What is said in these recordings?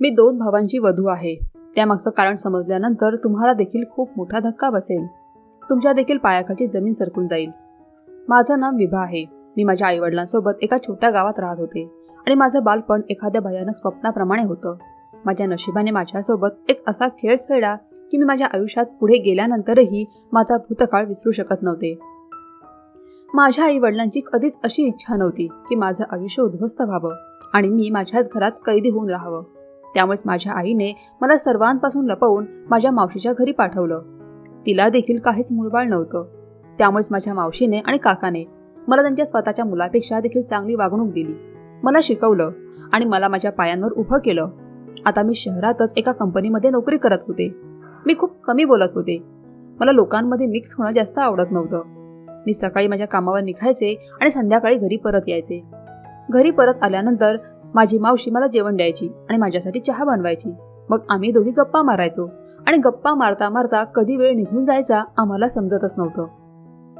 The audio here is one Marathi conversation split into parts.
मी दोन भावांची वधू आहे. त्यामागचं कारण समजल्यानंतर तुम्हाला देखील खूप मोठा धक्का बसेल. तुमच्या देखील पायाखालची जमीन सरकून जाईल. माझं नाव विभा आहे. मी माझ्या आईवडिलांसोबत एका छोट्या गावात राहत होते आणि माझं बालपण एखाद्या भयानक स्वप्नाप्रमाणे होतं. माझ्या नशिबाने माझ्यासोबत एक असा खेळ खेळला की मी माझ्या आयुष्यात पुढे गेल्यानंतरही माझा भूतकाळ विसरू शकत नव्हते. माझ्या आई वडिलांची कधीच अशी इच्छा नव्हती की माझं आयुष्य उद्ध्वस्त व्हावं आणि मी माझ्याच घरात कैदी होऊन राहावं. त्यामुळेच माझ्या आईने मला सर्वांपासून लपवून माझ्या मावशीच्या घरी पाठवलं. तिला देखील काहीच मूळबाळ नव्हतं. त्यामुळेच माझ्या मावशीने आणि काकाने मला त्यांच्या स्वतःच्या मुलापेक्षा देखील चांगली वागणूक दिली. मला शिकवलं आणि मला माझ्या पायांवर उभं केलं. आता मी शहरातच एका कंपनीमध्ये नोकरी करत होते. मी खूप कमी बोलत होते. मला लोकांमध्ये मिक्स होणं जास्त आवडत नव्हतं. मी सकाळी माझ्या कामावर निघायचे आणि संध्याकाळी घरी परत यायचे. घरी परत आल्यानंतर माझी मावशी मला जेवण द्यायची आणि माझ्यासाठी चहा बनवायची. मग आम्ही दोघी गप्पा मारायचो आणि गप्पा मारता मारता कधी वेळ निघून जायचा आम्हाला समजतच नव्हतं.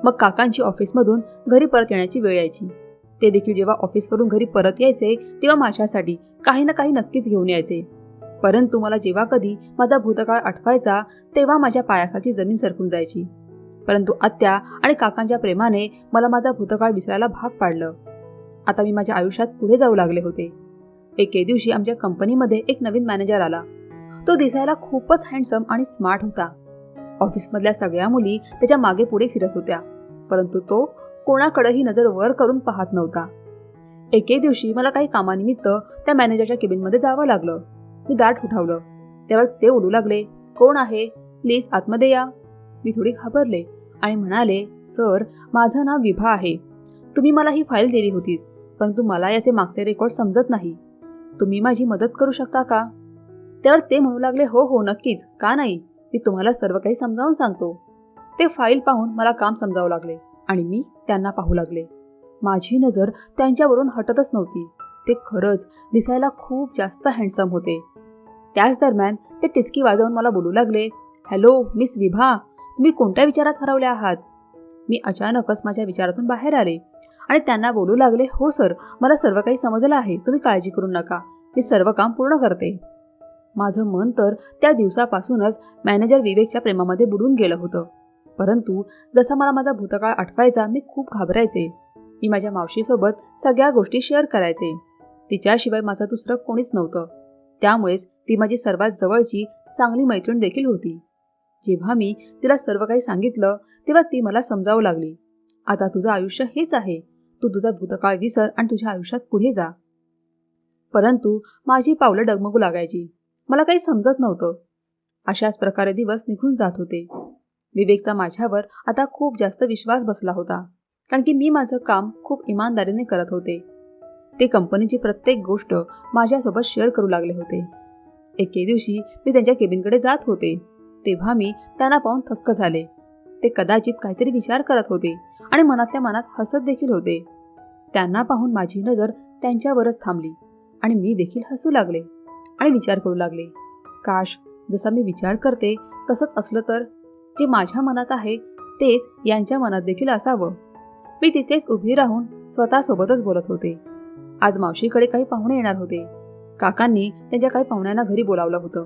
मग काकांची ऑफिसमधून घरी परत येण्याची वेळ यायची. ते देखील जेव्हा ऑफिसवरून घरी परत यायचे तेव्हा माझ्यासाठी काही ना काही नक्कीच घेऊन यायचे. परंतु मला जेव्हा कधी माझा भूतकाळ आठवायचा तेव्हा माझ्या पायाखाची जमीन सरकून जायची. परंतु आत्या आणि काकांच्या प्रेमाने मला माझा भूतकाळ विसरायला भाग पाडलं. आता मी माझ्या आयुष्यात पुढे जाऊ लागले होते. एके दिवशी आमच्या कंपनीमध्ये एक नवीन मॅनेजर आला. तो दिसायला खूपच हँडसम आणि स्मार्ट होता. ऑफिसमधल्या सगळ्या मुली त्याच्यामागे पुढे फिरत होत्या परंतु तो कोणाकडेही नजर वर करून पाहत नव्हता. एके दिवशी मला काही कामानिमित्त त्या मॅनेजरच्या केबिनमध्ये जावं लागलं. मी दाट उठावलं. त्यावर ते ओढू लागले कोण आहे? प्लीज आतमध्ये या. मी थोडी घाबरले आणि म्हणाले सर माझं नाव विभा आहे. तुम्ही मला ही फाईल दिली होती परंतु मला याचे मागचे रेकॉर्ड समजत नाही. तुम्ही माझी मदत करू शकता का? त्यावर ते म्हणू लागले हो हो नक्कीच. का नाही? मी तुम्हाला सर्व काही समजावून सांगतो. ते फाईल पाहून मला काम समजावू लागले आणि मी त्यांना पाहू लागले. माझी नजर त्यांच्यावरून हटतच नव्हती. ते खरंच दिसायला खूप जास्त हँडसम होते. त्याच दरम्यान ते टिचकी वाजवून मला बोलू लागले हॅलो मिस विभा तुम्ही कोणत्या विचारात हरवल्या आहात? मी अचानकच माझ्या विचारातून बाहेर आले. आणि त्यांना बोलू लागले हो सर मला सर्व काही समजलं आहे तुम्ही काळजी करू नका. मी सर्व काम पूर्ण करते. माझं मन तर त्या दिवसापासूनच मॅनेजर विवेकच्या प्रेमामध्ये बुडून गेलं होतं. परंतु जसा मला माझा भूतकाळ आठवायचा मी खूप घाबरायचे. मी माझ्या मावशीसोबत सगळ्या गोष्टी शेअर करायचे. तिच्याशिवाय माझं दुसरं कोणीच नव्हतं. त्यामुळेच ती माझी सर्वात जवळची चांगली मैत्रीण देखील होती. जेव्हा मी तिला सर्व काही सांगितलं तेव्हा ती मला समजावू लागली. आता तुझं आयुष्य हेच आहे. तू तुझा भूतकाळ विसर आणि तुझ्या आयुष्यात पुढे जा. परंतु माझी पावलं डगमगू लागायची. मला काही समजत नव्हतं. अशाच प्रकारे दिवस निघून जात होते. विवेकचा माझ्यावर आता खूप जास्त विश्वास बसला होता कारण की मी माझं काम खूप इमानदारीने करत होते. ते कंपनीची प्रत्येक गोष्ट माझ्यासोबत शेअर करू लागले होते. एके दिवशी मी त्यांच्या केबिनकडे जात होते. तेव्हा मी त्यांना पाहून थक्क झाले. ते कदाचित काहीतरी विचार करत होते. आणि मनातल्या मनात हसत देखील होते. त्यांना पाहून माझी नजर त्यांच्यावरच थांबली आणि मी देखील हसू लागले आणि विचार करू लागले. काश जसा मी विचार करते तसंच असलं तर जे माझ्या मनात आहे तेच यांच्या मनात देखील असावं. मी तिथेच उभी राहून स्वतःसोबतच बोलत होते. आज मावशीकडे काही पाहुणे येणार होते. काकांनी त्यांच्या काही पाहुण्यांना घरी बोलावलं होतं.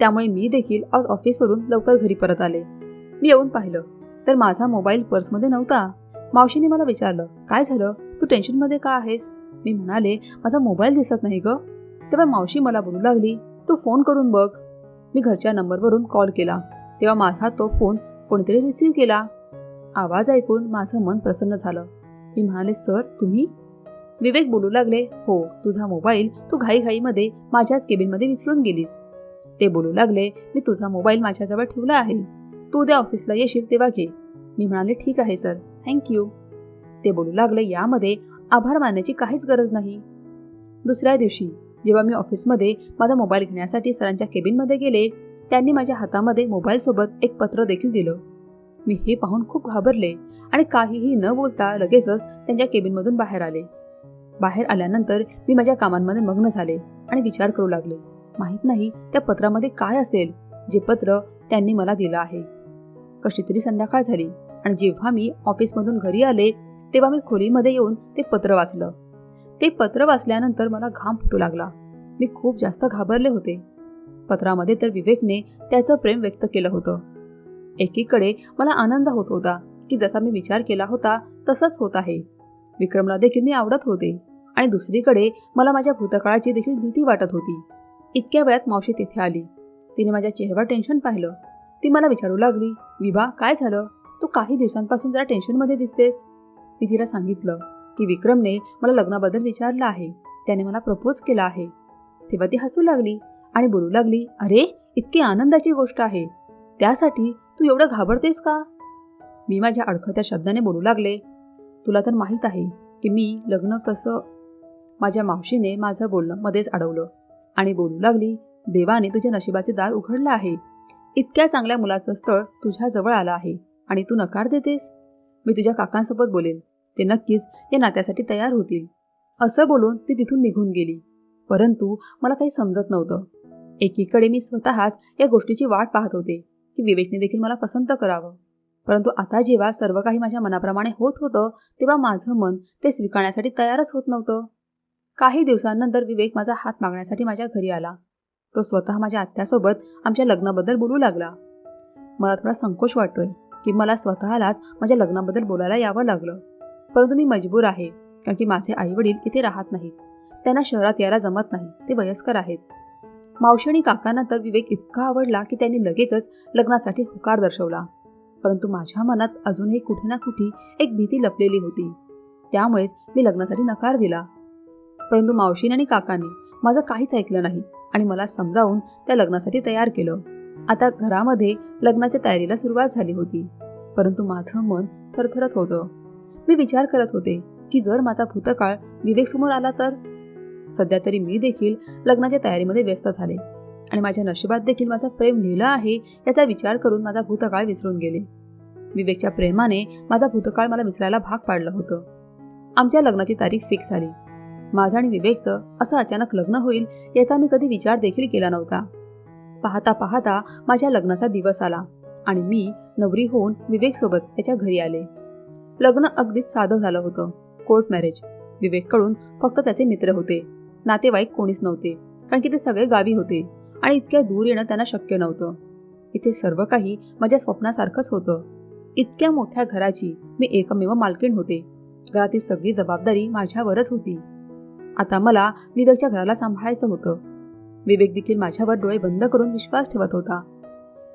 त्यामुळे मी देखील आज ऑफिसवरून लवकर घरी परत आले. मी येऊन पाहिलं. तर माझा मोबाईल पर्समध्ये नव्हता. मावशीने मला विचारलं काय झालं? तू टेन्शनमध्ये का आहेस? मी म्हणाले माझा मोबाईल दिसत नाही ग. तेव्हा मावशी मला बोलू लागली तू फोन करून बघ. मी घरच्या नंबरवरून कॉल केला. तेव्हा माझा तो फोन कोणीतरी रिसीव्ह केला. आवाज ऐकून माझं मन प्रसन्न झालं. मी म्हणाले सर तुम्ही? विवेक बोलू लागले हो तुझा मोबाईल तू घाईघाईमध्ये माझ्याच केबिनमध्ये विसरून गेलीस. ते बोलू लागले मी तुझा मोबाईल माझ्याजवळ ठेवला आहे. तू उद्या ऑफिसला येशील तेव्हा घे. मी म्हणाले ठीक आहे सर थँक्यू ते बोलू लागले यामध्ये आभार मानण्याची काहीच गरज नाही. दुसऱ्या दिवशी जेव्हा मी ऑफिसमध्ये माझा मोबाईल घेण्यासाठी सरांच्या केबिनमध्ये गेले त्यांनी माझ्या हातामध्ये मोबाईलसोबत एक पत्र देखील दिलं. मी हे पाहून खूप घाबरले आणि काहीही न बोलता लगेचच त्यांच्या केबिनमधून बाहेर आले. बाहेर आल्यानंतर मी माझ्या कामांमध्ये मग्न झाले आणि विचार करू लागले. माहीत नाही त्या पत्रामध्ये काय असेल जे पत्र त्यांनी मला दिलं आहे. कशी तरी संध्याकाळ झाली आणि जेव्हा मी ऑफिसमधून घरी आले तेव्हा मी खोलीमध्ये येऊन ते पत्र वाचलं. ते पत्र वाचल्यानंतर मला घाम फुटू लागला. मी खूप जास्त घाबरले होते. पत्रामध्ये तर विवेकने त्याचं प्रेम व्यक्त केलं होतं. एकीकडे मला आनंद होत होता की जसा मी विचार केला होता तसंच होत आहे. विक्रमला देखील मी आवडत होते आणि दुसरीकडे मला माझ्या भूतकाळाची देखील भीती वाटत होती. इतक्या वेळात मावशी तिथे आली. तिने माझ्या चेहऱ्यावर टेन्शन पाहिलं. ती मला विचारू लागली विभा काय झालं? तू काही दिवसांपासून जरा टेन्शनमध्ये दिसतेस. मी तिला सांगितलं की विक्रमने मला लग्नाबद्दल विचारलं आहे. त्याने मला प्रपोज केला आहे. तेव्हा ती हसू लागली आणि बोलू लागली अरे इतकी आनंदाची गोष्ट आहे. त्यासाठी तू एवढं घाबरतेस का? मी माझ्या अडखळत्या शब्दाने बोलू लागले तुला तर माहीत आहे की मी लग्न कसं माझ्या मावशीने माझं बोलणं मध्येच अडवलं आणि बोलू लागली देवाने तुझ्या नशिबाचे दार उघडलं आहे. इतक्या चांगल्या मुलाचं स्थळ तुझ्याजवळ आलं आहे आणि तू नकार देतेस? मी तुझ्या काकांसोबत बोलेन. ते नक्कीच या नात्यासाठी तयार होतील. असं बोलून ती तिथून निघून गेली. परंतु मला काही समजत नव्हतं. एकीकडे मी स्वतःच या गोष्टीची वाट पाहत होते की विवेकने देखील मला पसंत करावं. परंतु आता जेव्हा सर्व काही माझ्या मनाप्रमाणे होत होतं तेव्हा माझं मन ते स्वीकारण्यासाठी तयारच होत नव्हतं. काही दिवसांनंतर विवेक माझा हात मागण्यासाठी माझ्या घरी आला. तो स्वतः माझ्या आत्यासोबत आमच्या लग्नाबद्दल बोलू लागला. मला थोडा संकोच वाटतोय की मला स्वतःलाच माझ्या लग्नाबद्दल बोलायला यावं लागलं. परंतु मी मजबूर आहे कारण की माझे आईवडील इथे राहत नाहीत. त्यांना शहरात यायला जमत नाही ते वयस्कर आहेत. मावशी आणि काकांना तर विवेक इतका आवडला की त्यांनी लगेचच लग्नासाठी होकार दर्शवला. परंतु माझ्या मनात अजूनही कुठे ना कुठे एक भीती लपलेली होती. त्यामुळेच मी लग्नासाठी नकार दिला. परंतु मावशीने आणि काकांनी माझं काहीच ऐकलं नाही. आणि मला समजावून त्या लग्नासाठी तयार केलं. आता घरामध्ये लग्नाच्या तयारीला सुरुवात झाली होती परंतु माझं मन थरथरत होतं. मी विचार करत होते की जर माझा भूतकाळ विवेक समोर आला तर? सध्या तरी मी देखील लग्नाच्या तयारीमध्ये व्यस्त झाले आणि माझ्या नशिबात देखील माझा प्रेम लिहिलं आहे याचा विचार करून माझा भूतकाळ विसरून गेले. विवेकच्या प्रेमाने माझा भूतकाळ मला विसरायला भाग पाडलं होतं. आमच्या लग्नाची तारीख फिक्स झाली. माझं आणि विवेकचं असं अचानक लग्न होईल याचा मी कधी विचार देखील केला नव्हता. पाहता पाहता माझ्या लग्नाचा दिवस आला आणि मी नवरी होऊन विवेकसोबत त्याच्या घरी आले. लग्न अगदीच साधं झालं होतं. Court marriage. विवेककडून फक्त त्याचे मित्र होते. नातेवाईक कोणीच नव्हते. कारण की ते सगळे गावी होते आणि इतक्या दूर येणं त्यांना शक्य नव्हतं. इथे सर्व काही माझ्या स्वप्नासारखंच होतं. इतक्या मोठ्या घराची मी एकमेव मालकीण होते. घरातील सगळी जबाबदारी माझ्यावरच होती. आता मला विवेकच्या घराला सांभाळायचं होतं. विवेक देखील माझ्यावर डोळे बंद करून विश्वास ठेवत होता.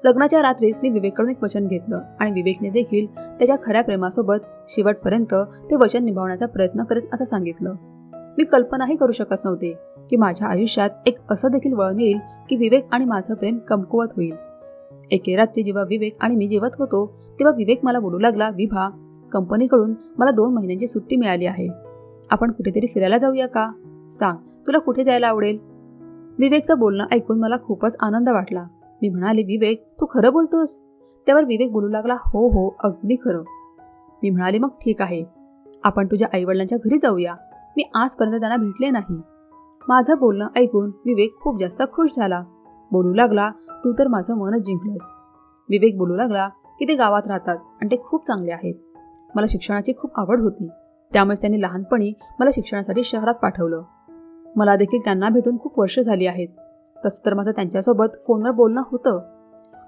लग्नाच्या रात्रीच मी विवेककडून एक वचन घेतलं आणि विवेकने देखील त्याच्या खऱ्या प्रेमासोबत शेवटपर्यंत ते वचन निभावण्याचा प्रयत्न करेल असं सांगितलं. मी कल्पनाही करू शकत नव्हते की माझ्या आयुष्यात एक असं देखील वळण येईल की विवेक आणि माझं प्रेम कमकुवत होईल. एके रात्री जेव्हा विवेक आणि मी जेवत होतो तेव्हा विवेक मला बोलू लागला विभा कंपनीकडून मला दोन महिन्यांची सुट्टी मिळाली आहे. आपण कुठेतरी फिरायला जाऊया का? सांग तुला कुठे जायला आवडेल? विवेकचं बोलणं ऐकून मला खूपच आनंद वाटला. मी म्हणाले विवेक तू खरं बोलतोस? त्यावर विवेक बोलू लागला हो हो अगदी खरं. मी म्हणाले मग ठीक आहे. आपण तुझ्या आईवडिलांच्या घरी जाऊया. मी आजपर्यंत त्यांना भेटले नाही. माझं बोलणं ऐकून विवेक खूप जास्त खुश झाला. बोलू लागला तू तर माझं मनच जिंकलंस. विवेक बोलू लागला की ते गावात राहतात आणि ते खूप चांगले आहेत. मला शिक्षणाची खूप आवड होती. त्यामुळे त्यांनी लहानपणी मला शिक्षणासाठी शहरात पाठवलं. मला देखील त्यांना भेटून खूप वर्ष झाली आहेत. तसं तर माझं त्यांच्यासोबत फोनवर बोलणं होतं.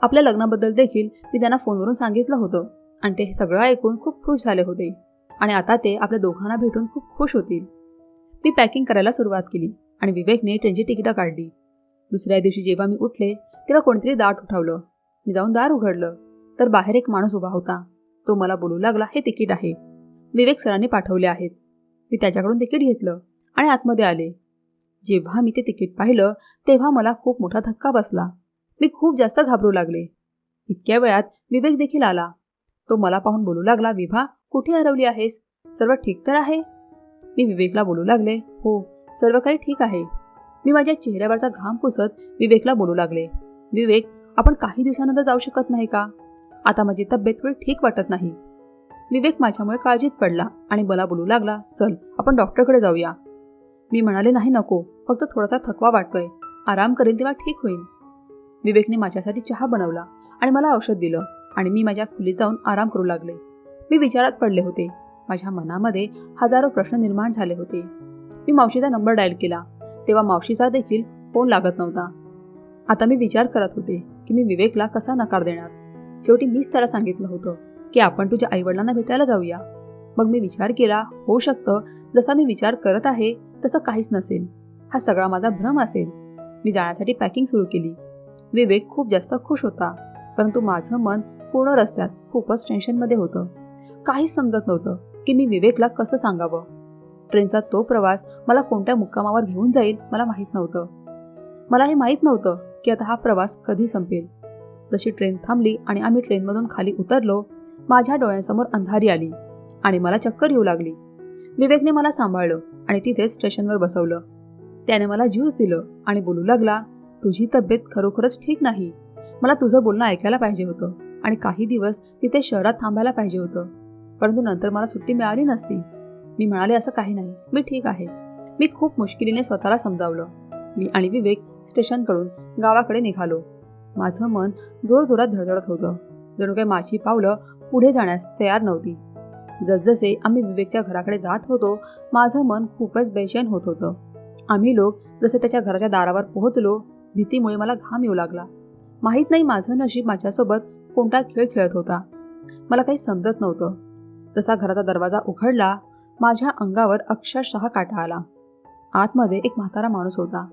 आपल्या लग्नाबद्दल देखील मी त्यांना फोनवरून सांगितलं होतं आणि ते हे सगळं ऐकून खूप खुश झाले होते आणि आता ते आपल्या दोघांना भेटून खूप खुश होतील. मी पॅकिंग करायला सुरुवात केली आणि विवेकने ट्रेनची तिकीटं काढली. दुसऱ्या दिवशी जेव्हा मी उठले तेव्हा कोणीतरी दाट उठवलं. मी जाऊन दार उघडलं तर बाहेर एक माणूस उभा होता. तो मला बोलू लागला हे तिकीट आहे. विवेक सरांनी पाठवले आहेत. मी त्याच्याकडून तिकीट घेतलं आणि आतमध्ये आले. जेव्हा मी ते तिकीट पाहिलं तेव्हा मला खूप मोठा धक्का बसला. मी खूप जास्त घाबरू लागले. इतक्या वेळात विवेक देखील आला. तो मला पाहून बोलू लागला विभा कुठे हरवली आहेस? सर्व ठीक तर आहे? मी विवेकला बोलू लागले हो सर्व काही ठीक आहे. मी माझ्या चेहऱ्यावरचा घाम पुसत विवेकला बोलू लागले विवेक आपण काही दिवसानंतर जाऊ शकत नाही का? आता माझी तब्येत थोडी ठीक वाटत नाही. विवेक माझ्यामुळे काळजीत पडला आणि मला बोलू लागला चल आपण डॉक्टरकडे जाऊया. मी म्हणाले नाही नको फक्त थोडासा थकवा वाटतोय. आराम करेन तेव्हा ठीक होईल. विवेकने माझ्यासाठी चहा बनवला आणि मला औषध दिलं आणि मी माझ्या खोलीत जाऊन आराम करू लागले. मी विचारात पडले होते. माझ्या मनामध्ये हजारो प्रश्न निर्माण झाले होते. मी मावशीचा नंबर डायल केला. तेव्हा मावशीचा देखील फोन लागत नव्हता. आता मी विचार करत होते की मी विवेकला कसा नकार देणार? शेवटी मीच त्याला सांगितलं होतं. की आपण तुझ्या आईवडिलांना भेटायला जाऊया. मग मी विचार केला होऊ शकतं. जसा मी विचार करत आहे तसं काहीच नसेल. हा सगळा माझा भ्रम असेल. मी जाण्यासाठी पॅकिंग सुरू केली. विवेक खूप जास्त खुश होता परंतु माझं मन पूर्ण रस्त्यात खूपच टेन्शनमध्ये होतं. काहीच समजत नव्हतं की मी विवेकला कसं सांगावं. ट्रेनचा तो प्रवास मला कोणत्या मुक्कामावर घेऊन जाईल मला माहीत नव्हतं. मला हे माहीत नव्हतं की आता हा प्रवास कधी संपेल. जशी ट्रेन थांबली आणि आम्ही ट्रेनमधून खाली उतरलो माझ्या डोळ्यांसमोर अंधारी आली आणि मला चक्कर येऊ लागली. विवेकने मला सांभाळलं आणि तिथे स्टेशनवर बसवलं. त्याने मला ज्यूस दिलं आणि बोलू लागला तुझी तब्येत खरोखरच ठीक नाही. मला तुझं बोलणं ऐकायला पाहिजे होतं आणि काही दिवस तिथे शहरात थांबायला पाहिजे होतं. परंतु नंतर मला सुट्टी मिळाली नसती. मी म्हणाले असं काही नाही. मी ठीक आहे. मी खूप मुश्किलीने स्वतःला समजावलं. मी आणि विवेक स्टेशनकडून गावाकडे निघालो. माझं मन जोरजोरात धडधडत होतं. जणू काही माझी पावलं पुढे जाण्यास तयार नव्हती. जसजसे आम्ही विवेकच्या घराकडे जात होतो माझं मन खूपच बेचैन होत होतं. आम्ही लोक जसे त्याच्या घराच्या दारावर पोहोचलो भीतीमुळे मला घाम येऊ लागला. माहीत नाही माझं नशीब माझ्यासोबत कोणता खेळ खेळत होता. मला काही समजत नव्हतं. जसा घराचा दरवाजा उघडला माझ्या अंगावर अक्षरशः काटा आला. आतमध्ये एक म्हातारा माणूस होता.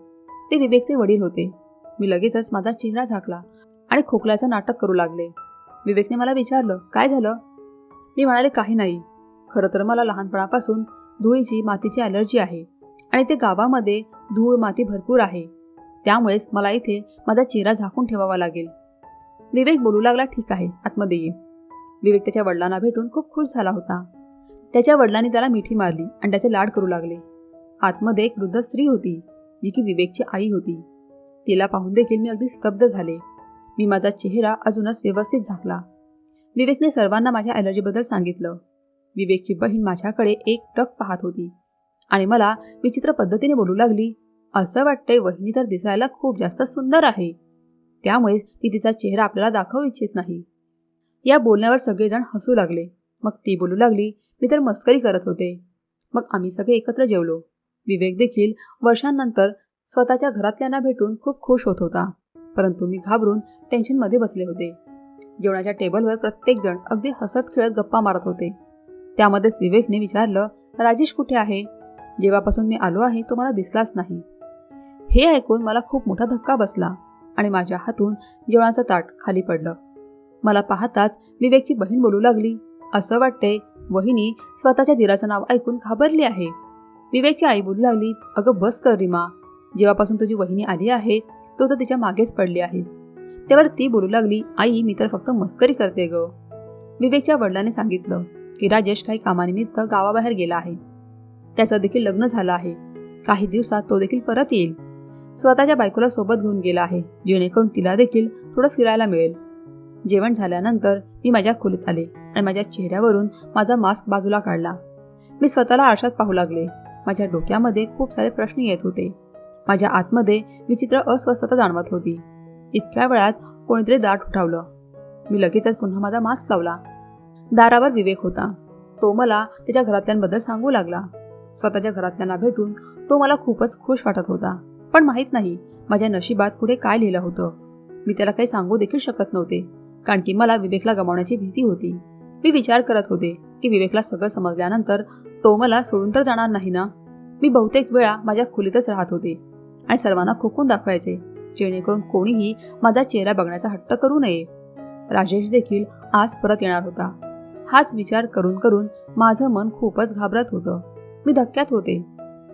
ते विवेकचे वडील होते. मी लगेचच माझा चेहरा झाकला आणि खोकल्याचं नाटक करू लागले. विवेकने मला विचारलं काय झालं? मी म्हणाले काही नाही. खरं तर मला लहानपणापासून धुळीची मातीची ॲलर्जी आहे आणि ते गावामध्ये धूळ माती भरपूर आहे. त्यामुळेच मला इथे माझा चेहरा झाकून ठेवावा लागेल. विवेक बोलू लागला ठीक आहे आतमध्ये ये. विवेक त्याच्या वडिलांना भेटून खूप खुश झाला होता. त्याच्या वडिलांनी त्याला मिठी मारली आणि त्याचे लाड करू लागले. आतमध्ये एक वृद्ध स्त्री होती जी की विवेकची आई होती. तिला पाहून देखील मी अगदी स्तब्ध झाले. मी माझा चेहरा अजूनच व्यवस्थित झाकला. विवेकने सर्वांना माझ्या ॲलर्जीबद्दल सांगितलं. विवेकची बहीण माझ्याकडे एक टक पाहत होती आणि मला विचित्र पद्धतीने बोलू लागली. असं वाटतंय वहिनी तर दिसायला खूप जास्त सुंदर आहे. त्यामुळेच ती तिचा चेहरा आपल्याला दाखवू इच्छित नाही. या बोलण्यावर सगळेजण हसू लागले. मग ती बोलू लागली मी तर मस्करी करत होते. मग आम्ही सगळे एकत्र जेवलो. विवेक देखील वर्षांनंतर स्वतःच्या घरातल्यांना भेटून खूप खुश होत होता. परंतु मी घाबरून टेन्शनमध्ये बसले होते. जेवणाच्या टेबलवर प्रत्येकजण अगदी हसत खेळत गप्पा मारत होते. त्यामध्येच विवेकने विचारलं राजेश कुठे आहे? जेव्हापासून मी आलो आहे तो मला दिसलाच नाही. हे ऐकून मला खूप मोठा धक्का बसला आणि माझ्या हातून जेवणाचं ताट खाली पडलं. मला पाहताच विवेकची बहीण बोलू लागली. असं वाटते वहिनी स्वतःच्या दिराचं नाव ऐकून घाबरली आहे. विवेकची आई बोलू लागली अगं बस कर रिमा. जेव्हापासून तुझी वहिनी आली आहे तू तर तिच्या मागेच पडली आहेस. त्यावर ती बोलू लागली आई मी तर फक्त मस्करी करते ग. विवेकच्या वडिलांनी सांगितलं की राजेश काही कामानिमित्त गावाबाहेर गेला आहे. त्याचं देखील लग्न झालं आहे. काही दिवसात तो देखील परत येईल. स्वतःच्या बायकोला सोबत घेऊन गेला आहे जेणेकरून तिला देखील थोडं फिरायला मिळेल. जेवण झाल्यानंतर मी माझ्या खोलीत आले आणि माझ्या चेहऱ्यावरून माझा मास्क बाजूला काढला. मी स्वतःला आरशात पाहू लागले. माझ्या डोक्यामध्ये खूप सारे प्रश्न येत होते. माझ्या आतमध्ये विचित्र अस्वस्थता जाणवत होती. इतक्या वेळात कोणीतरी दाट उठावलं. मी लगेचच पुन्हा माझा मास्क लावला. दारावर विवेक होता. तो मला त्याच्या घरातल्यांबद्दल सांगू लागला. स्वतःच्या घरातल्यांना भेटून तो मला खूपच खुश वाटत होता. पण माहीत नाही माझ्या नशिबात पुढे काय लिहिलं होतं. मी त्याला काही सांगू देखील शकत नव्हते कारण की मला विवेकला गमावण्याची भीती होती. मी विचार करत होते की विवेकला सगळं समजल्यानंतर तो मला सोडून तर जाणार नाही ना? मी बहुतेक वेळा माझ्या खोलीतच राहत होते. आणि सर्वांना खोकून दाखवायचे जेणेकरून कोणीही माझा चेहरा बघण्याचा हट्ट करू नये. राजेश देखील आज परत येणार होता. हाच विचार करून करून माझं मन खूपच घाबरत होतं. मी धक्क्यात होते.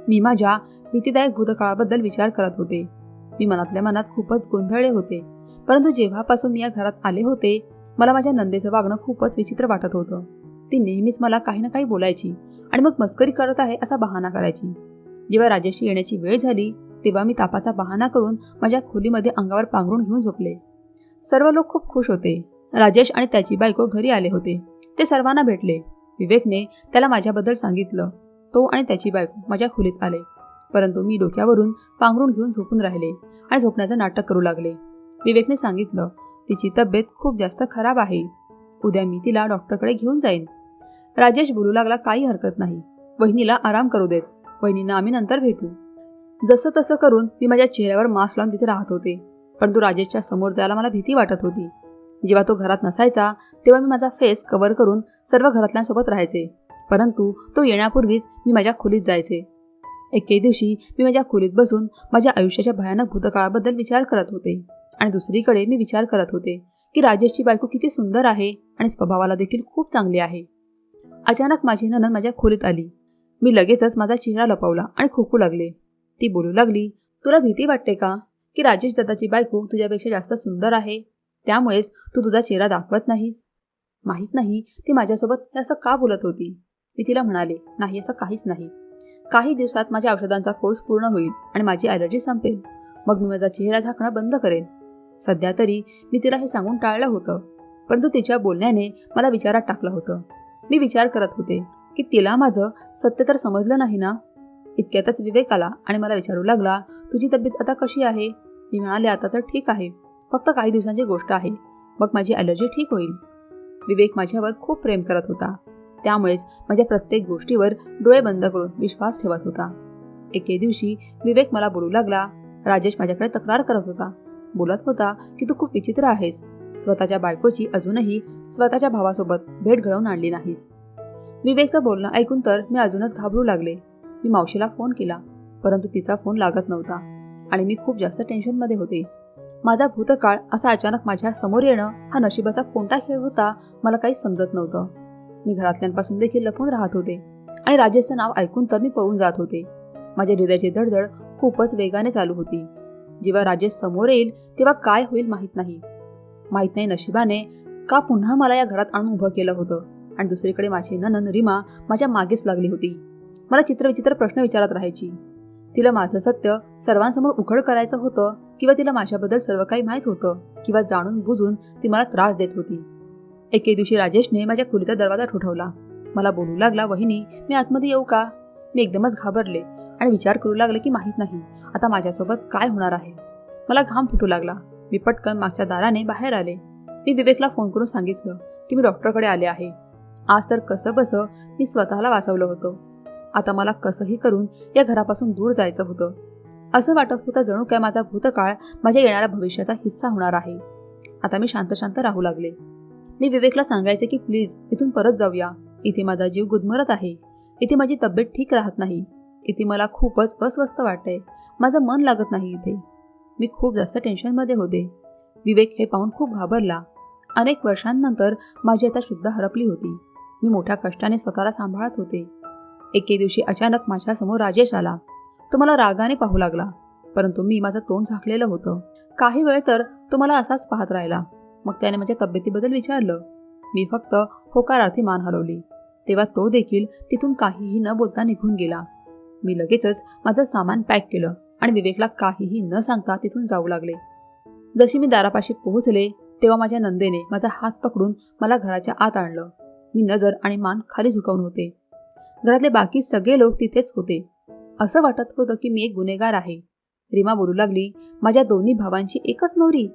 मी माझ्या भीतीदायक भूतकाळाबद्दल विचार करत होते. मी मनातल्या मनात खूपच गोंधळले होते. परंतु जेव्हापासून मी या घरात आले होते मला माझ्या नंदेचं वागणं खूपच विचित्र वाटत होतं. ती नेहमीच मला काही ना काही बोलायची आणि मग मस्करी करत आहे असा बहाणा करायची. जेव्हा राजेशची येण्याची वेळ झाली तेव्हा मी तापाचा बहाणा करून माझ्या खोलीमध्ये अंगावर पांघरून घेऊन झोपले. सर्व लोक खूप खुश होते. राजेश आणि त्याची बायको घरी आले होते. ते सर्वांना भेटले. विवेकने त्याला माझ्याबद्दल सांगितलं. तो आणि त्याची बायको माझ्या खोलीत आले. परंतु मी डोक्यावरून पांघरून घेऊन झोपून राहिले आणि झोपण्याचं नाटक करू लागले. विवेकने सांगितलं तिची तब्येत खूप जास्त खराब आहे. उद्या मी तिला डॉक्टरकडे घेऊन जाईन. राजेश बोलू लागला काही हरकत नाही. वहिनीला आराम करू देत. वहिनींना आम्ही नंतर भेटू. जसं तसं करून मी माझ्या चेहऱ्यावर मास्क लावून तिथे राहत होते. परंतु राजेशच्या समोर जायला मला भीती वाटत होती. जेव्हा तो घरात नसायचा तेव्हा मी माझा फेस कव्हर करून सर्व घरातल्यांसोबत राहायचे. परंतु तो येण्यापूर्वीच मी माझ्या खोलीत जायचे. एके दिवशी मी माझ्या खोलीत बसून माझ्या आयुष्याच्या भयानक भूतकाळाबद्दल विचार करत होते. आणि दुसरीकडे मी विचार करत होते की राजेशची बायको किती सुंदर आहे आणि स्वभावाला देखील खूप चांगली आहे. अचानक माझी ननद माझ्या खोलीत आली. मी लगेचच माझा चेहरा लपवला आणि खोकू लागले. ती बोलू लागली तुला भीती वाटते का की राजेश दादाची बायको तुझ्यापेक्षा जास्त सुंदर आहे? त्यामुळेच तू तुझा चेहरा दाखवत नाहीस. माहीत नाही ती माझ्यासोबत हे असं का बोलत होती? मी तिला म्हणाले नाही असं काहीच नाही. काही दिवसात माझ्या औषधांचा कोर्स पूर्ण होईल आणि माझी ॲलर्जी संपेल. मग मी माझा चेहरा झाकणं बंद करेन. सध्या तरी मी तिला हे सांगून टाळलं होतं परंतु तिच्या बोलण्याने मला विचारात टाकलं होतं. मी विचार करत होते की तिला माझं सत्य तर समजलं नाही ना? इतक्यातच विवेक आला आणि मला विचारू लागला तुझी तब्येत आता कशी आहे? मी म्हणाले आता तर ठीक आहे. फक्त काही दिवसांची गोष्ट आहे. मग माझी ॲलर्जी ठीक होईल. विवेक माझ्यावर खूप प्रेम करत होता. त्यामुळेच माझ्या प्रत्येक गोष्टीवर डोळे बंद करून विश्वास ठेवत होता. एके दिवशी विवेक मला बोलू लागला. राजेश माझ्याकडे तक्रार करत होता. बोलत होता की तू खूप विचित्र आहेस. स्वतःच्या बायकोची अजूनही स्वतःच्या भावासोबत भेट घडवून आणली नाहीस. विवेकचं बोलणं ऐकून तर मी अजूनच घाबरू लागले. मी मावशीला फोन केला परंतु तिचा फोन लागत नव्हता आणि मी खूप जास्त टेन्शनमध्ये होते. माझा भूतकाळ असा अचानक माझ्यासमोर येणं हा नशिबाचा कोणता खेळ होता मला काहीच समजत नव्हतं. मी घरातल्यांपासून देखील लपून राहत होते आणि राजेशचं नाव ऐकून तर मी पळून जात होते. माझ्या हृदयाची धडधड खूपच वेगाने चालू होती. जेव्हा राजेश समोर येईल तेव्हा काय होईल माहीत नाही. माहीत नाही नशिबाने का पुन्हा मला या घरात आणून उभं केलं होतं आणि दुसरीकडे माझी ननन रिमा माझ्या मागेच लागली होती. मला चित्रविचित्र प्रश्न विचारत राहायची. तिला माझं सत्य सर्वांसमोर उघड करायचं होतं किंवा तिला माझ्याबद्दल सर्व काही माहीत होतं किंवा जाणून बुजून ती मला त्रास देत होती. एके दिवशी राजेशने माझ्या खोलीचा दरवाजा ठोठवला. मला बोलू लागला वहिनी मी आतमध्ये येऊ का? मी एकदमच घाबरले आणि विचार करू लागले की माहीत नाही आता माझ्यासोबत काय होणार आहे. मला घाम फुटू लागला. मी पटकन मागच्या दाराने बाहेर आले. मी विवेकला फोन करून सांगितलं की मी डॉक्टरकडे आले आहे. आज तर कसं बसं मी स्वतःला वाचवलं होतं. आता मला कसंही करून या घरापासून दूर जायचं होतं. असं वाटत होतं जणू काय माझा भूतकाळ माझ्या येणाऱ्या भविष्याचा हिस्सा होणार आहे. आता मी शांत शांत राहू लागले. मी विवेकला सांगायचे की प्लीज इथून परत जाऊया. इथे माझा जीव गुदमरत आहे. इथे माझी तब्येत ठीक राहत नाही. इथे मला खूपच अस्वस्थ वाटतंय. माझं मन लागत नाही इथे. मी खूप जास्त टेन्शनमध्ये होते. विवेक हे पाहून खूप घाबरला. अनेक वर्षांनंतर माझी आता शुद्ध हरपली होती. मी मोठ्या कष्टाने स्वतःला सांभाळत होते. एके दिवशी अचानक माझ्यासमोर राजेश आला. तो मला रागाने पाहू लागला परंतु मी माझं तोंड झाकलेलं होतं. काही वेळ तर तो मला असाच पाहत राहिला. मग त्याने माझ्या तब्येतीबद्दल विचारलं. मी फक्त होकारार्थी मान हलवली. तेव्हा तो देखील तिथून काहीही न बोलता निघून गेला. मी लगेचच माझं सामान पॅक केलं आणि विवेकला काहीही न सांगता तिथून जाऊ लागले. जशी मी दारापाशी पोहोचले तेव्हा माझ्या नंदेने माझा हात पकडून मला घराच्या आत आणलं. मी नजर आणि मान खाली झुकवून होते. घरातले बाकी सगळे लोक तिथेच होते. असं वाटत होतं की मी एक गुन्हेगार आहे. रीमा बोलू लागली माझ्या दोन्ही भावांची एकच नवरी.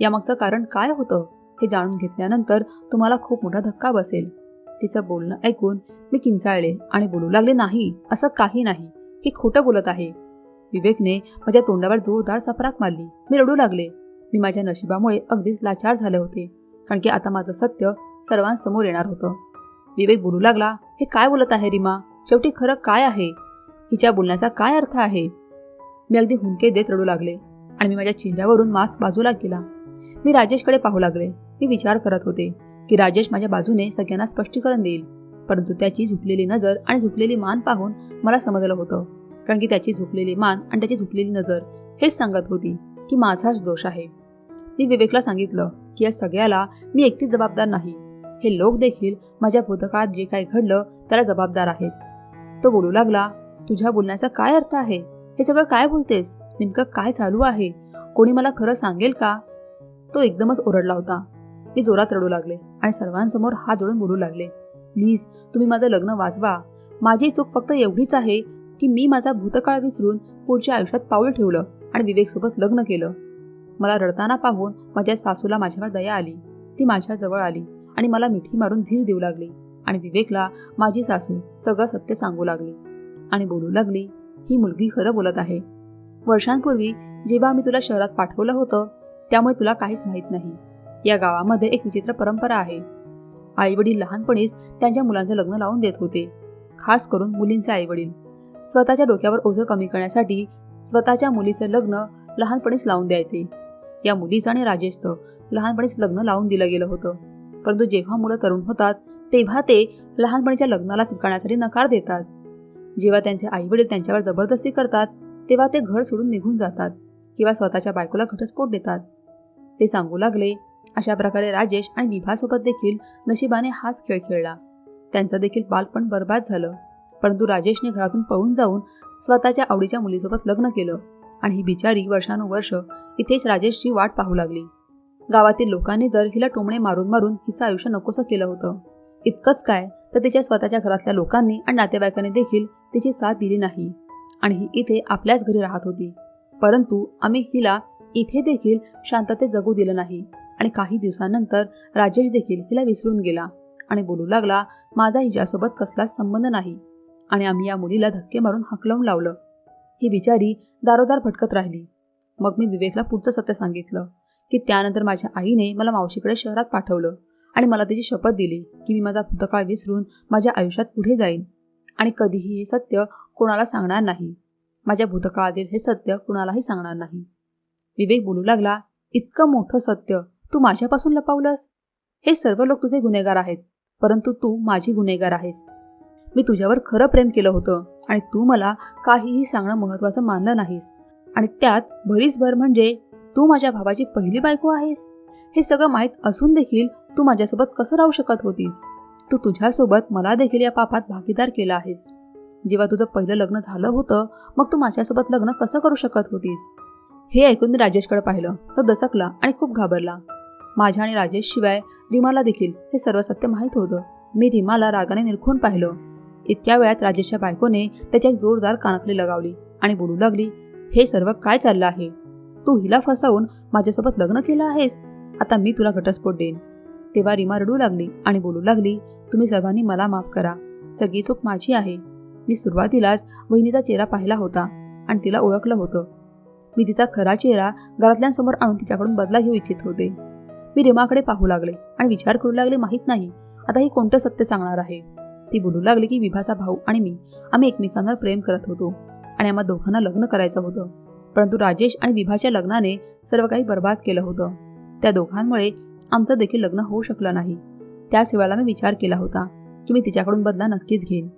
यामागचं कारण काय होतं हे जाणून घेतल्यानंतर तुम्हाला खूप मोठा धक्का बसेल. तिचं बोलणं ऐकून मी किंचाळले आणि बोलू लागले नाही असं काही नाही. हे खोटं बोलत आहे. विवेकने माझ्या तोंडावर जोरदार चपराक मारली. मी रडू लागले. मी माझ्या नशिबामुळे अगदीच लाचार झाले होते कारण की आता माझं सत्य सर्वांसमोर येणार होतं. विवेक बोलू लागला हे काय बोलत आहे रिमा? शेवटी खरं काय आहे? हिच्या बोलण्याचा काय अर्थ आहे? मी अगदी हुंके देत रडू लागले आणि मी माझ्या चेहऱ्यावरून मास्क बाजूला केला. मी राजेशकडे पाहू लागले. मी विचार करत होते की राजेश माझ्या बाजूने सगळ्यांना स्पष्टीकरण देईल परंतु त्याची झुकलेली नजर आणि झुकलेली मान पाहून मला समजलं होतं कारण की त्याची झुकलेली मान आणि त्याची झुकलेली नजर हेच सांगत होती की माझाच दोष आहे. मी विवेकला सांगितलं की या सगळ्याला मी एकटीच जबाबदार नाही. हे लोक देखील माझ्या भूतकाळात जे काही घडलं त्याला जबाबदार आहेत. तो बोलू लागला तुझ्या बोलण्याचा काय अर्थ आहे? हे सगळं काय बोलतेस? नेमकं काय चालू आहे? कोणी मला खरं सांगेल का? तो एकदमच ओरडला होता. मी जोरात रडू लागले आणि सर्वांसमोर हात जोडून बोलू लागले प्लीज तुम्ही माझं लग्न वाचवा माझी चूक फक्त एवढीच आहे की मी माझा भूतकाळ विसरून पुढच्या आयुष्यात पाऊल ठेवलं आणि विवेकसोबत लग्न केलं. मला रडताना पाहून माझ्या सासूला माझ्यावर दया आली. ती माझ्या जवळ आली. आणि मला मिठी मारून धीर देऊ लागली आणि विवेकला माझी सासू सगळं सत्य सांगू लागली. आणि बोलू लागली ही मुलगी खरं बोलत आहे. वर्षांपूर्वी जेव्हा मी तुला शहरात पाठवलं होतं त्यामुळे तुला काहीच माहीत नाही. या गावामध्ये एक विचित्र परंपरा आहे. आई वडील लहानपणीच त्यांच्या मुलांचं लग्न लावून देत होते. खास करून मुलींचे आई वडील स्वतःच्या डोक्यावर ओझं कमी करण्यासाठी स्वतःच्या मुलीचं लग्न लहानपणीच लावून द्यायचे. या मुलीचं आणि राजेशचं लहानपणीच लग्न लावून दिलं गेलं होतं. परंतु जेव्हा मुलं तरुण होतात तेव्हा ते लहानपणीच्या लग्नाला स्वीकारण्यासाठी नकार देतात. जेव्हा त्यांचे आईवडील त्यांच्यावर जबरदस्ती करतात तेव्हा ते घर सोडून निघून जातात किंवा स्वतःच्या बायकोला घटस्फोट देतात. ते सांगू लागले अशा प्रकारे राजेश आणि विभासोबत देखील नशिबाने हाच खेळ खेळला. त्यांचं देखील बालपण बर्बाद झालं. परंतु राजेशने घरातून पळून जाऊन स्वतःच्या आवडीच्या मुलीसोबत लग्न केलं आणि ही बिचारी वर्षानुवर्ष इथेच राजेशची वाट पाहू लागली. गावातील लोकांनी तर हिला टोमणे मारून मारून हिचं आयुष्य नकोसं केलं होतं. इतकंच काय तर तिच्या स्वतःच्या घरातल्या लोकांनी आणि नातेवाईकांनी देखील तिची साथ दिली नाही. आणि ही इथे आपल्याच घरी राहत होती. परंतु आम्ही हिला इथे देखील शांततेत जगू दिलं नाही. आणि काही दिवसांनंतर राजेश देखील हिला विसरून गेला आणि बोलू लागला माझा हिच्यासोबत कसलाच संबंध नाही. आणि आम्ही या मुलीला धक्के मारून हकलवून लावलं. ही बिचारी दारोदार भटकत राहिली. मग मी विवेकला पुढचं सत्य सांगितलं. की त्यानंतर माझ्या आईने मला मावशीकडे शहरात पाठवलं आणि मला त्याची शपथ दिली की मी माझा भूतकाळ विसरून माझ्या आयुष्यात पुढे जाईन. आणि कधीही हे सत्य कोणाला सांगणार नाही. माझ्या भूतकाळातील हे सत्य कुणालाही सांगणार नाही. विवेक बोलू लागला इतकं मोठं सत्य तू माझ्यापासून लपवलंस? हे सर्व लोक तुझे गुन्हेगार आहेत परंतु तू माझी गुन्हेगार आहेस. मी तुझ्यावर खरं प्रेम केलं होतं आणि तू मला काहीही सांगणं महत्त्वाचं मानलं नाहीस. आणि त्यात भरीसभर म्हणजे तू माझ्या भावाची पहिली बायको आहेस? हे सगळं माहीत असून देखील तू माझ्यासोबत कसं राहू शकत होतीस? तू तुझ्यासोबत मला देखील या पापात भागीदार केला आहेस. जेव्हा तुझं पहिलं लग्न झालं होतं मग तू माझ्यासोबत लग्न कसं करू शकत होतीस? हे ऐकून मी राजेशकडे पाहिलं तो दचकला आणि खूप घाबरला. माझ्या आणि राजेश शिवाय देखील हे सर्व सत्य माहीत होतं. मी रिमाला रागाने निरखून पाहिलं. इतक्या वेळात राजेशच्या बायकोने त्याच्या एक जोरदार कानातली लगावली आणि बोलू लागली हे सर्व काय चाललं आहे? तू हिला फसवून माझ्यासोबत लग्न केलं आहेस? आता मी तुला घटस्फोट देईन. तेव्हा रीमा रडू लागली आणि बोलू लागली तुम्ही सर्वांनी मला माफ करा. सगळी चूक माझी आहे. मी सुरुवातीलाच वहिनीचा चेहरा पाहिला होता आणि तिला ओळखलं होतं. मी तिचा खरा चेहरा घरातल्यांसमोर आणून तिच्याकडून बदला घेऊ इच्छित होते. मी रिमाकडे पाहू लागले आणि विचार करू लागले माहीत नाही आता ही कोणतं सत्य सांगणार आहे? ती बोलू लागली की विभाचा भाऊ आणि मी. आम्ही एकमेकांवर प्रेम करत होतो आणि आम्हा दोघांना लग्न करायचं होतं. परंतु राजेश आणि विभाच्या लग्नाने सर्व काही बर्बाद केलं होतं. त्या दोघांमुळे आमचं देखील लग्न होऊ शकलं नाही. त्याच वेळेला मी विचार केला होता की मी तिच्याकडून बदला नक्कीच घेईन.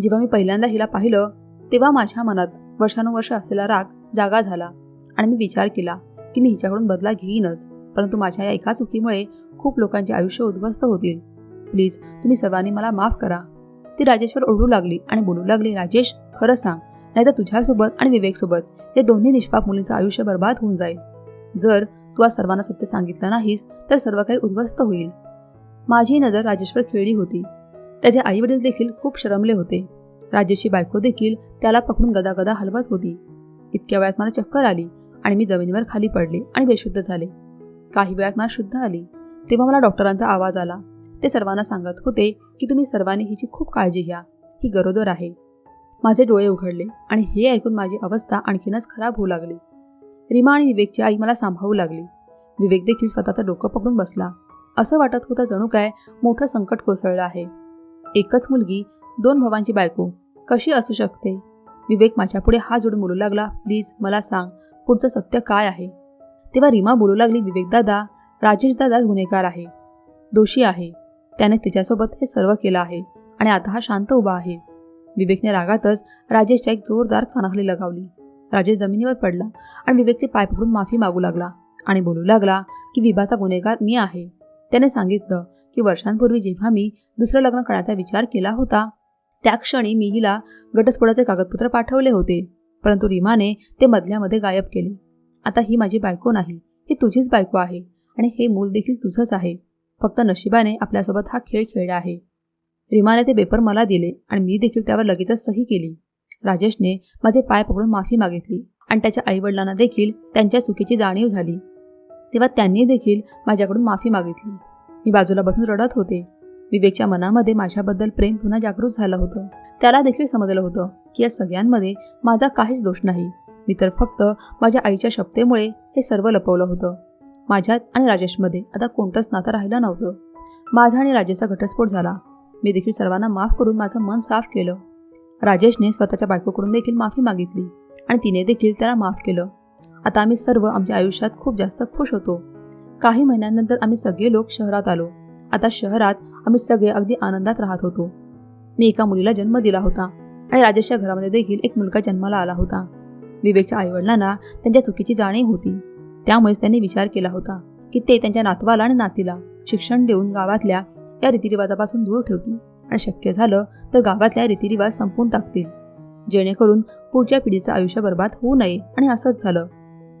जेव्हा मी पहिल्यांदा हिला पाहिलं तेव्हा माझ्या मनात वर्षानुवर्ष असलेला राग जागा झाला आणि मी विचार केला की मी हिच्याकडून बदला घेईनच परंतु माझ्या या एका चुकीमुळे खूप लोकांचे आयुष्य उद्ध्वस्त होतील. प्लीज तुम्ही सर्वांनी मला माफ करा. ती राजेशवर ओढू लागली आणि बोलू लागली राजेश खरं सांग नाहीतर तुझ्यासोबत आणि विवेकसोबत या दोन्ही निष्पाप मुलींचं आयुष्य बर्बाद होऊन जाईल. जर तू आज सर्वांना सत्य सांगितलं नाहीस तर सर्व काही उद्ध्वस्त होईल. माझी नजर राजेशवर खेळली होती. त्याचे आई वडील देखील खूप शरमले होते. राजेशची बायको देखील त्याला पकडून गदागदा हलवत होती. इतक्या वेळात मला चक्कर आली आणि मी जमिनीवर खाली पडले आणि बेशुद्ध झाले. काही वेळात मला शुद्ध आली. तेव्हा मला डॉक्टरांचा आवाज आला. ते सर्वांना सांगत होते की तुम्ही सर्वांनी हिची खूप काळजी घ्या. ही गरोदर आहे. माझे डोळे उघडले आणि हे ऐकून माझी अवस्था आणखीनच खराब होऊ लागली. रीमा आणि विवेकची आई मला सांभाळू लागली. विवेक देखील स्वतःचं डोकं पकडून बसला. असं वाटत होतं जणू काय मोठं संकट कोसळलं आहे. एकच मुलगी दोन भावांची बायको कशी असू शकते? विवेक माझ्यापुढे हा जोडून बोलू लागला प्लीज मला सांग पुढचं सत्य काय आहे? तेव्हा रीमा बोलू लागली विवेक दादा राजेश दादा गुन्हेगार आहे. दोषी आहे. त्याने तिच्यासोबत हे सर्व केलं आहे आणि आता हा शांत उभा आहे. विवेकने रागातच राजेशच्या एक जोरदार कानाखाली लगावली. राजेश जमिनीवर पडला आणि विवेकचे पाय पकडून माफी मागू लागला आणि बोलू लागला की विभाचा गुन्हेगार मी आहे. त्याने सांगितलं की वर्षांपूर्वी जेव्हा मी दुसरं लग्न करण्याचा विचार केला होता त्या क्षणी मी हिला घटस्फोटाचे कागदपत्र पाठवले होते परंतु रीमाने ते मधल्यामध्ये गायब केले. आता ही माझी बायको नाही ही तुझीच बायको आहे आणि हे मूल देखील तुझंच आहे. फक्त नशिबाने आपल्यासोबत हा खेळ खेळला आहे. रीमाने ते पेपर मला दिले आणि मी देखील त्यावर लगेचच सही केली. राजेशने माझे पाय पकडून माफी मागितली आणि त्याच्या आईवडिलांना देखील त्यांच्या चुकीची जाणीव झाली. तेव्हा त्यांनी देखील माझ्याकडून माफी मागितली. मी बाजूला बसून रडत होते. विवेकच्या मनामध्ये माझ्याबद्दल प्रेम पुन्हा जागृत झालं होतं. त्याला देखील समजलं होतं की या सगळ्यांमध्ये माझा काहीच दोष नाही. मी तर फक्त माझ्या आईच्या शब्देमुळे हे सर्व लपवलं होतं. माझ्यात आणि राजेशमध्ये आता कोणतंच नातं राहिलं नव्हतं. माझा आणि राजेचा घटस्फोट झाला. मी देखील सर्वांना माफ करून माझं मन साफ केलं. राजेशने स्वतःच्या बायकोकडून देखील माफी मागितली आणि तिने देखील त्याला माफ केलं. आता आम्ही सर्व आमच्या आयुष्यात खूप जास्त खुश होतो. काही महिन्यांनंतर आम्ही सगळे लोक शहरात आलो. आता शहरात आम्ही सगळे अगदी आनंदात राहत होतो. मी एका मुलीला जन्म दिला होता आणि राजेशच्या घरामध्ये देखील एक मुलगा जन्माला आला होता. विवेकच्या आईवडिलांना त्यांच्या चुकीची जाणीव होती. त्यामुळेच त्यांनी विचार केला होता की ते त्यांच्या नातवाला आणि नातीला शिक्षण देऊन गावातल्या या रीतिरिवाजापासून दूर ठेवतील. आणि शक्य झालं तर गावातल्या रीतिरिवाज संपवून टाकतील. जेणेकरून पुढच्या पिढीचं आयुष्य बर्बाद होऊ नये आणि असंच झालं.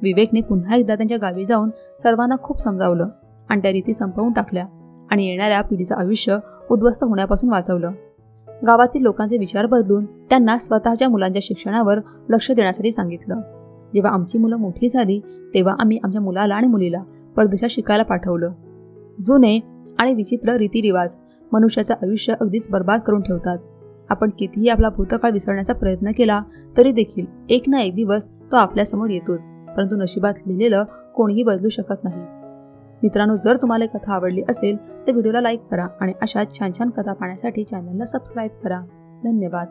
विवेकने पुन्हा एकदा त्यांच्या गावी जाऊन सर्वांना खूप समजावलं आणि त्या रीती संपवून टाकल्या आणि येणाऱ्या पिढीचं आयुष्य उद्ध्वस्त होण्यापासून वाचवलं. गावातील लोकांचे विचार बदलून त्यांना स्वतःच्या मुलांच्या शिक्षणावर लक्ष देण्यासाठी सांगितलं. जेव्हा आमची मुलं मोठी झाली तेव्हा आम्ही आमच्या मुलाला आणि मुलीला परदेशात शिकायला पाठवलं. जुने आणि विचित्र रीतिरिवाज मनुष्याचं आयुष्य अगदीच बर्बाद करून ठेवतात. आपण कितीही आपला भूतकाळ विसरण्याचा प्रयत्न केला तरी देखील एक ना एक दिवस तो आपल्यासमोर येतोच परंतु नशिबात लिहिलेलं कोणीही बदलू शकत नाही. मित्रांनो जर तुम्हाला कथा आवडली असेल तर व्हिडिओला लाईक करा आणि अशा छान छान कथा पाहण्यासाठी चॅनलला सबस्क्राईब करा. धन्यवाद.